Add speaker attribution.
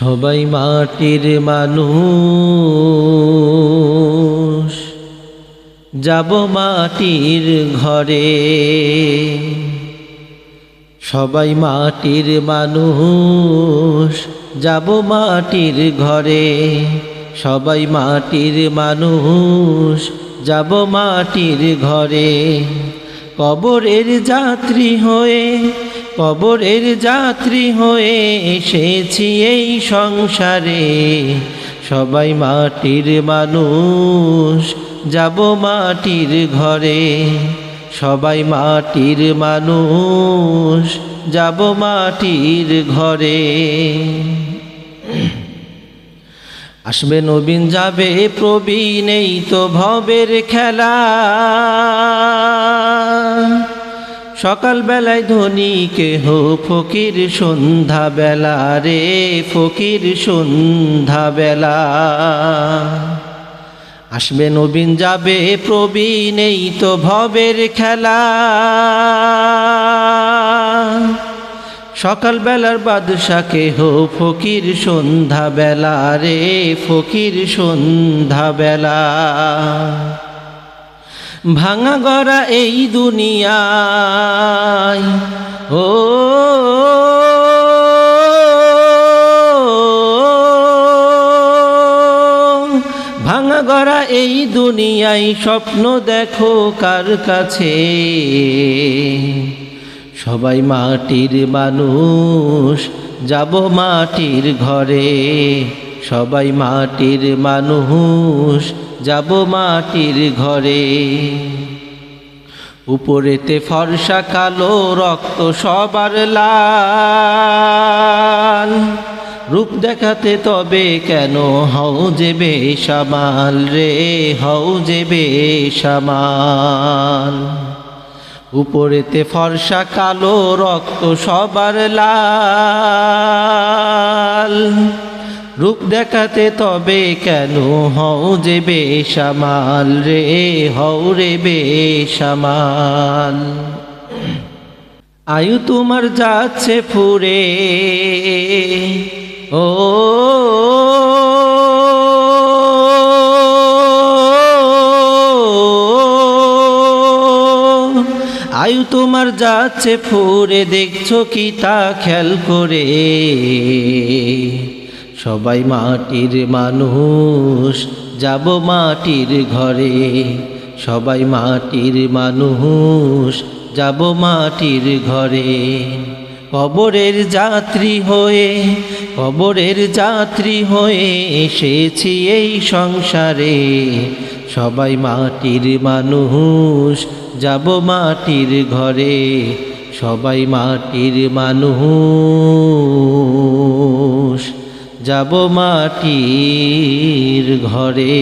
Speaker 1: সবাই মাটির মানুষ। যাব মাটির ঘরে। সবাই মাটির মানুষ। যাব মাটির ঘরে। সবাই মাটির মানুষ। যাব মাটির ঘরে। কবরের যাত্রী হয়ে কবরের যাত্রী হয়ে এসেছি এই সংসারে। সবাই মাটির মানুষ, যাব মাটির ঘরে। সবাই মাটির মানুষ, যাব মাটির ঘরে। আসবে নবীন, যাবে প্রবীণ, এই তো ভবের খেলা। সকালবেলায় ধনী কেহ ফকির সন্ধ্যা বেলা রে, ফকির সন্ধ্যা বেলা আসবে নবীন যাবে, প্রবীণ এই তো ভবের খেলা। সকালবেলার বাদশাকে হো ফকির সন্ধ্যা বেলা রে, ফকির সন্ধ্যা বেলা ভাঙা গড়া এই দুনিয়ায়। ও, ভাঙা গড়া এই দুনিয়ায় স্বপ্ন দেখো কার কাছে। সবাই মাটির মানুষ, যাব মাটির ঘরে। সবাই মাটির মানুষ, যাব মাটির ঘরে। উপরেতে ফর্সা কালো রক্ত সবার লাল। রূপ দেখাতে তবে কেন হও যে বেসামাল রে, হও যে বেসামাল। উপরেতে ফর্সা কালো রক্ত সবার লাল। রূপ দেখাতে তবে কেন? হও যে বেসামাল রে, হও রে বেসামাল। আয়ু তোমার যাচ্ছে ফুরে। ও, আয়ু তোমার যাচ্ছে ফুরে, দেখছ কি তা খেয়াল করে? সবাই মাটির মানুষ, যাব মাটির ঘরে। সবাই মাটির মানুষ, যাব মাটির ঘরে। কবরের যাত্রী হয়ে, কবরের যাত্রী হয়ে এসেছি এই সংসারে। সবাই মাটির মানুষ, যাব মাটির ঘরে। সবাই মাটির মানুষ। যাব মাটির ঘরে।